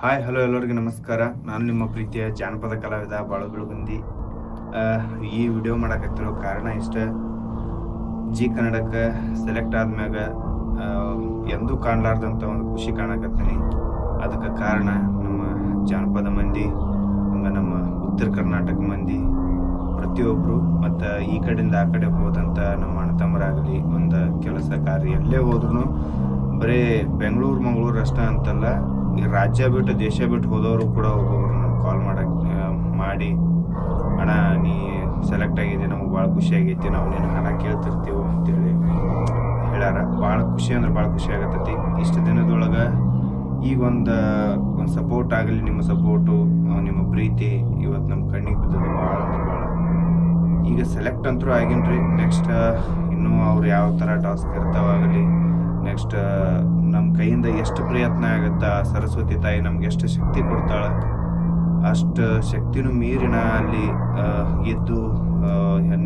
Hi hello ಎಲ್ಲರಿಗೂ ನಮಸ್ಕಾರ. ನಾನು ನಿಮ್ಮ ಪ್ರೀತಿಯ ಜಾನಪದ ಕಲಾವಿದ ಬಾಳು ಬೆಳಗುಂದಿ ಈ ವಿಡಿಯೋ ಮಾಡಕತ್ತಿರೋ ಕಾರಣ ಇಷ್ಟ. ಜಿ ಕನ್ನಡಕ್ಕೆ ಸೆಲೆಕ್ಟ್ ಆದ್ಮ್ಯಾಗ ಎಂದೂ ಕಾಣಲಾರ್ದಂಥ ಒಂದು ಖುಷಿ ಕಾಣಕತ್ತೀನಿ. ಅದಕ್ಕೆ ಕಾರಣ ನಮ್ಮ ಜಾನಪದ ಮಂದಿ, ಹಂಗೆ ನಮ್ಮ ಉತ್ತರ ಕರ್ನಾಟಕ ಮಂದಿ ಪ್ರತಿಯೊಬ್ಬರು ಮತ್ತು ಈ ಕಡೆಯಿಂದ ಆ ಕಡೆ ಹೋದಂಥ ನಮ್ಮ ಅಣ್ಣ ತಮ್ಮರಾಗಲಿ, ಒಂದು ಕೆಲಸ ಕಾರ್ಯ ಎಲ್ಲೇ ಹೋದ್ರೂ ಬರೀ ಬೆಂಗಳೂರು ಮಂಗಳೂರು ಅಷ್ಟೇ ಅಂತಲ್ಲ ಈ ರಾಜ್ಯ ಬಿಟ್ಟು ದೇಶ ಬಿಟ್ಟು ಹೋದವರು ಕೂಡ ಒಬ್ಬೊಬ್ರು ಕಾಲ್ ಮಾಡಕ್ ಮಾಡಿ, ಅಣ್ಣ, ನೀ ಸೆಲೆಕ್ಟ್ ಆಗಿದ್ದೆ, ನಮ್ಗೆ ಭಾಳ ಖುಷಿ ಆಗೈತಿ, ನಾವು ನಿನ್ನ ಹಣ ಕೇಳ್ತಿರ್ತೀವಿ ಅಂತೇಳಿ ಹೇಳ್ಯಾರ. ಭಾಳ ಖುಷಿ ಅಂದ್ರೆ ಭಾಳ ಖುಷಿ ಆಗತ್ತೈತಿ ಇಷ್ಟು ದಿನದೊಳಗೆ ಈಗ ಒಂದು ಒಂದು ಸಪೋರ್ಟ್ ಆಗಲಿ, ನಿಮ್ಮ ಸಪೋರ್ಟು ನಿಮ್ಮ ಪ್ರೀತಿ ಇವತ್ತು ನಮ್ಮ ಕಣ್ಣಿಗೆ ಬಿದ್ದದ ಭಾಳ ಅಂದ್ರೆ ಭಾಳ. ಈಗ ಸೆಲೆಕ್ಟ್ ಅಂತೂ ಆಗಿನ್ರಿ. ನೆಕ್ಸ್ಟ್ ಇನ್ನೂ ಅವ್ರು ಯಾವ ಥರ ಟಾಸ್ಕ್ ಇರ್ತಾವಾಗಲಿ ನೆಕ್ಸ್ಟ್ ನಮ್ಮ ಕೈಯಿಂದ ಎಷ್ಟು ಪ್ರಯತ್ನ ಆಗುತ್ತಾ? ಸರಸ್ವತಿ ತಾಯಿ ನಮ್ಗೆ ಎಷ್ಟು ಶಕ್ತಿ ಕೊಡ್ತಾಳೆ? ಅಷ್ಟು ಶಕ್ತಿನೂ ಮೀರಿನ ಅಲ್ಲಿ ಎದ್ದು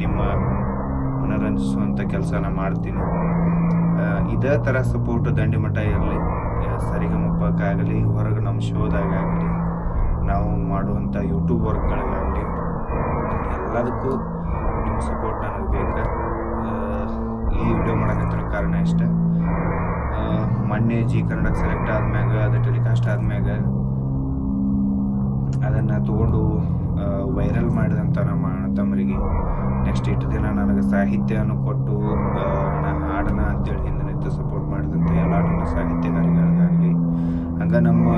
ನಿಮ್ಮ ಮನರಂಜಿಸುವಂಥ ಕೆಲಸನ ಮಾಡ್ತೀನಿ. ಇದೇ ಥರ ಸಪೋರ್ಟ್ ದಂಡಿಮಠ ಇರಲಿ ಸರಿಗಮಪ್ಪಕ್ಕಾಗಲಿ ಹೊರಗೆ ನಮ್ಮ ಶೋದಾಗಲಿ ನಾವು ಮಾಡುವಂಥ ಯೂಟ್ಯೂಬ್ ವರ್ಕ್ಗಳಿಗಾಗಲಿ ಎಲ್ಲದಕ್ಕೂ ನಿಮ್ಮ ಸಪೋರ್ಟ್ ನನಗೆ ಬೇಕು? ಈ ವಿಡಿಯೋ ಮಾಡೋಕತ್ತಿರೋ ಕಾರಣ ಇಷ್ಟ. ಮೊನ್ನೆ ಜಿ ಕನ್ನಡಕ್ಕೆ ಸೆಲೆಕ್ಟ್ ಆದ್ಮ್ಯಾಗ, ಅದು ಟೆಲಿಕಾಸ್ಟ್ ಆದ್ಮ್ಯಾಗ ಅದನ್ನು ತೊಗೊಂಡು ವೈರಲ್ ಮಾಡಿದಂಥ ನಮ್ಮ ತಮ್ಮರಿಗೆ. ನೆಕ್ಸ್ಟ್ ಇಟ್ಟು ದಿನ ನನಗೆ ಸಾಹಿತ್ಯವನ್ನು ಕೊಟ್ಟು ನಾನು ಹಾಡನ ಅಂತೇಳಿ ಹಿಂದೆ ನಿಂತು ಸಪೋರ್ಟ್ ಮಾಡಿದಂಥ ಎಲ್ಲ ನನ್ನ ಸಾಹಿತ್ಯಗಾರಿಗಳಿಗಾಗಲಿ, ಹಂಗೆ ನಮ್ಮ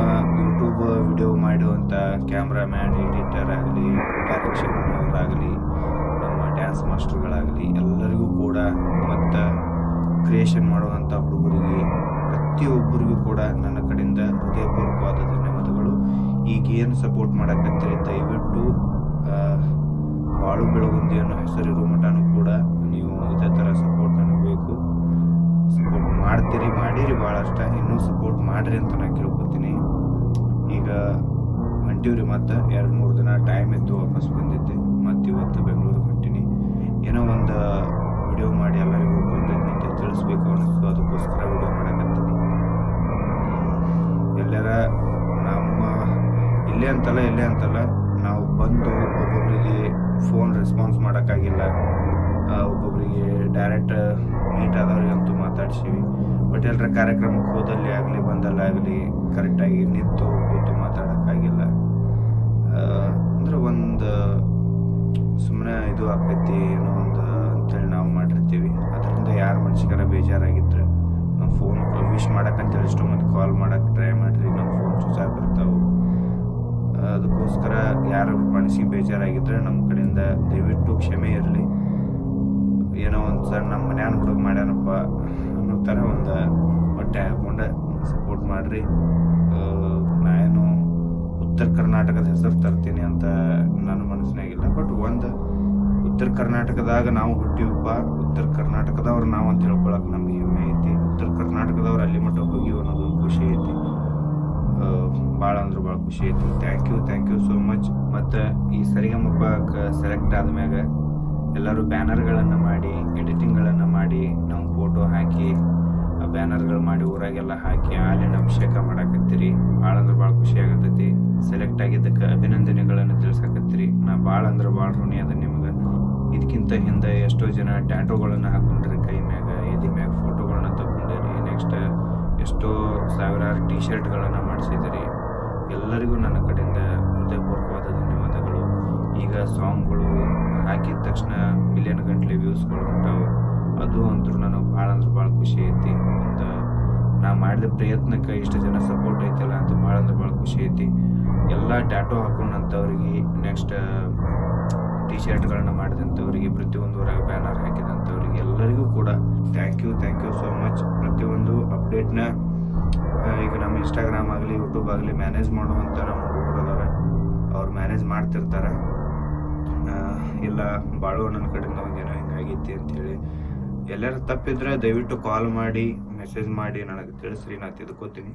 ಯೂಟ್ಯೂಬ್ ವಿಡಿಯೋ ಮಾಡುವಂಥ ಕ್ಯಾಮ್ರಾಮ್ಯಾನ್ ಎಡಿಟರ್ ಆಗಲಿ ಡೈರೆಕ್ಷನ್ ನಮ್ಮ ಡ್ಯಾನ್ಸ್ ಮಾಸ್ಟರ್ಗಳಾಗಲಿ ಎಲ್ಲರಿಗೂ ಕೂಡ ಮತ್ತು ಕ್ರಿಯೇಷನ್ ಮಾಡುವಂಥ ಹುಡುಗರಿಗೆ ಪ್ರತಿಯೊಬ್ಬರಿಗೂ ಕೂಡ ನನ್ನ ಕಡೆಯಿಂದ ಹೃದಯಪೂರ್ವಕವಾದ ಧನ್ಯವಾದಗಳು. ಈಗ ಏನು ಸಪೋರ್ಟ್ ಮಾಡೋಕ್ಕಂತೀರಿ ದಯವಿಟ್ಟು ಬಾಳು ಬೆಳಗುಂದಿ ಅನ್ನೋ ಹೆಸರಿರೋ ಮಟನೂ ಕೂಡ ನೀವು ಇದೇ ಥರ ಸಪೋರ್ಟ್ ನನಗೆ ಬೇಕು. ಸಪೋರ್ಟ್ ಮಾಡ್ತೀರಿ, ಮಾಡಿರಿ ಭಾಳಷ್ಟ ಇನ್ನೂ ಸಪೋರ್ಟ್ ಮಾಡಿರಿ ಅಂತ ನಾನು ಕೇಳ್ಕೊತೀನಿ. ಈಗ ಹೊಂಟಿವ್ರಿ ಮತ್ತು ಎರಡು ಮೂರು ದಿನ ಟೈಮ್ ಇತ್ತು ವಾಪಸ್ ಬಂದಿದ್ದೆ. ಇವತ್ತು ಬೆಂಗಳೂರಿಗೆ ಹೊಂಟೀನಿ. ಏನೋ ಒಂದು ವಿಡಿಯೋ ಮಾಡಿ ಎಲ್ಲರಿಗೂ ಕೃತಜ್ಞತೆ ತಿಳಿಸ್ಬೇಕು ಅನ್ನಿಸ್ತು. ಅದಕ್ಕೋಸ್ಕರ ವಿಡಿಯೋ ಮಾಡಕತ್ತೀನಿ. ಎಲ್ಲರ, ನಮ್ಮ, ಇಲ್ಲೇ ಅಂತಲ್ಲ ಇಲ್ಲೇ ಅಂತಲ್ಲ, ನಾವು ಬಂದು ಒಬ್ಬೊಬ್ಬರಿಗೆ ಫೋನ್ ರೆಸ್ಪಾನ್ಸ್ ಮಾಡೋಕ್ಕಾಗಿಲ್ಲ. ಒಬ್ಬೊಬ್ಬರಿಗೆ ಡೈರೆಕ್ಟ್ ಮೀಟ್ ಆದವ್ರಿಗಂತೂ ಮಾತಾಡ್ಸೀವಿ. ಬಟ್ ಎಲ್ಲರ ಕಾರ್ಯಕ್ರಮಕ್ಕೆ ಹೋದಲ್ಲಿ ಆಗಲಿ ಬಂದಲ್ಲಾಗಲಿ ಕರೆಕ್ಟಾಗಿ ನಿಂತು ಕೂತು ಮಾತಾಡೋಕ್ಕಾಗಿಲ್ಲ. ಇದು ಆಕೈತಿ ಏನೋ ಒಂದು ಅಂತೇಳಿ ನಾವು ಮಾಡಿರ್ತೀವಿ. ಅದರಿಂದ ಯಾರ ಮನ್ಸಿಗಾರ ಬೇಜಾರಾಗಿದ್ರೆ ನಮ್ಮ ಫೋನ್ ವಿಶ್ ಮಾಡೋಕ್ಕಂತೇಳಿ ಎಷ್ಟೋ ಮಂದಿ ಕಾಲ್ ಮಾಡಕ್ಕೆ ಟ್ರೈ ಮಾಡಿರಿ ನಮ್ಮ ಫೋನ್ ಚೂಸ್ ಆಗಿರ್ತಾವೆ ಅದಕ್ಕೋಸ್ಕರ ಯಾರ ಮನಸ್ಸಿಗೆ ಬೇಜಾರಾಗಿದ್ರೆ ನಮ್ಮ ಕಡೆಯಿಂದ ದಯವಿಟ್ಟು ಕ್ಷಮೆ ಇರಲಿ. ಏನೋ ಒಂದು ಸರ್ ನಮ್ಮ ಮನ್ಯಾನ ಹುಡುಗ ಮಾಡ್ಯಾನಪ್ಪ ಅನ್ನೋ ಥರ ಒಂದು ಹೊಟ್ಟೆ ಹಾಕ್ಕೊಂಡು ಸಪೋರ್ಟ್ ಮಾಡಿರಿ. ನಾನು ಉತ್ತರ ಕರ್ನಾಟಕದ ಹೆಸರು ತರ್ತೀನಿ ಅಂತ ನನ್ನ ಮನಸ್ಸಿನಾಗಿಲ್ಲ. ಬಟ್ ಒಂದು ಉತ್ತರ ಕರ್ನಾಟಕದಾಗ ನಾವು ಹುಟ್ಟಿವಪ್ಪ, ಉತ್ತರ ಕರ್ನಾಟಕದವ್ರು ನಾವು ಅಂತ ಹೇಳ್ಕೊಳಕ್ ನಮ್ಗೆ ಹೆಮ್ಮೆ ಐತಿ. ಉತ್ತರ ಕರ್ನಾಟಕದವ್ರು ಅಲ್ಲಿ ಮಟ್ಟ ಹೋಗಿ ಅನ್ನೋದು ಖುಷಿ ಐತಿ. ಭಾಳ ಅಂದ್ರೆ ಭಾಳ ಖುಷಿ ಐತಿ. Thank you thank you so much ಮತ್ತು ಈ ಸರಿಗಮಪ್ಪ ಸೆಲೆಕ್ಟ್ ಆದ್ಮ್ಯಾಗ ಎಲ್ಲರೂ ಬ್ಯಾನರ್ಗಳನ್ನು ಮಾಡಿ ಎಡಿಟಿಂಗ್ಗಳನ್ನು ಮಾಡಿ ನಮ್ಮ ಫೋಟೋ ಹಾಕಿ ಬ್ಯಾನರ್ಗಳು ಮಾಡಿ ಊರಾಗೆಲ್ಲ ಹಾಕಿ, ಹಾಲಿನ ಅಭಿಷೇಕ ಮಾಡಾಕತ್ತೀರಿ. ಭಾಳ ಅಂದ್ರೆ ಭಾಳ ಖುಷಿ ಆಗತೈತಿ. ಸೆಲೆಕ್ಟ್ ಆಗಿದ್ದಕ್ಕೆ ಅಭಿನಂದನೆಗಳನ್ನು ತಿಳಿಸಾಕತ್ತೀರಿ. ನಾ ಭಾಳ ಅಂದ್ರೆ ಭಾಳ ಋಣಿ ಅದ ನಿಮ್ಗೆ. ಇದಕ್ಕಿಂತ ಹಿಂದೆ ಎಷ್ಟೋ ಜನ ಟ್ಯಾಟೋಗಳನ್ನು ಹಾಕೊಂಡ್ರಿ ಕೈ ಮ್ಯಾಗ ಎದಿ ಮ್ಯಾಗ ಫೋಟೋಗಳನ್ನ ತಗೊಂಡಿರಿ ನೆಕ್ಸ್ಟ್ ಎಷ್ಟೋ ಸಾವಿರಾರು ಟಿ ಶರ್ಟ್ಗಳನ್ನು ಮಾಡಿಸಿದಿರಿ. ಎಲ್ಲರಿಗೂ ನನ್ನ ಕಡೆಯಿಂದ ಹೃದಯಪೂರ್ವಕವಾದ ಧನ್ಯವಾದಗಳು. ಈಗ ಸಾಂಗ್ಗಳು ಹಾಕಿದ ತಕ್ಷಣ ಮಿಲಿಯನ್ ಗಂಟ್ಲೆ ವ್ಯೂಸ್ಗಳು ಹೊಂಟಾವು ಅದು ಅಂತೂ ನನಗೆ ಭಾಳ ಅಂದ್ರೆ ಭಾಳ ಖುಷಿ ಐತಿ. ಒಂದು ನಾ ಮಾಡಿದ ಪ್ರಯತ್ನಕ್ಕೆ ಇಷ್ಟು ಜನ ಸಪೋರ್ಟ್ ಐತಲ್ಲ ಅಂತ ಭಾಳ ಅಂದ್ರೆ ಭಾಳ ಖುಷಿ ಐತಿ. ಎಲ್ಲ ಟ್ಯಾಟೋ ಹಾಕೊಂಡಂಥವ್ರಿಗೆ ನೆಕ್ಸ್ಟ್ ಟಿ ಶರ್ಟ್ಗಳನ್ನು ಮಾಡಿದಂಥವರಿಗೆ ಪ್ರತಿಯೊಂದು ಬ್ಯಾನರ್ ಹಾಕಿದಂಥವರಿಗೆ ಎಲ್ಲರಿಗೂ ಕೂಡ thank you thank you so much ಪ್ರತಿಯೊಂದು ಅಪ್ಡೇಟ್ನ ಈಗ ನಮ್ಮ ಇನ್ಸ್ಟಾಗ್ರಾಮ್ ಆಗಲಿ ಯೂಟ್ಯೂಬ್ ಆಗಲಿ ಮ್ಯಾನೇಜ್ ಮಾಡುವಂಥ ನಮ್ಮ ಹುಡುಗರು ಅದಾರ ಅವ್ರು ಮ್ಯಾನೇಜ್ ಮಾಡ್ತಿರ್ತಾರೆ. ಇಲ್ಲ, ಬಾಳು ನನ್ನ ಕಡೆಯಿಂದ ಒಂದೇನೋ ಹಿಂಗಾಗೈತಿ ಅಂತೇಳಿ. ಎಲ್ಲರೂ ತಪ್ಪಿದ್ರೆ ದಯವಿಟ್ಟು ಕಾಲ್ ಮಾಡಿ ಮೆಸೇಜ್ ಮಾಡಿ, ನನಗೆ ತಿಳಿಸ್ರಿ, ನಾನು ತಿಳ್ಕೊತೀನಿ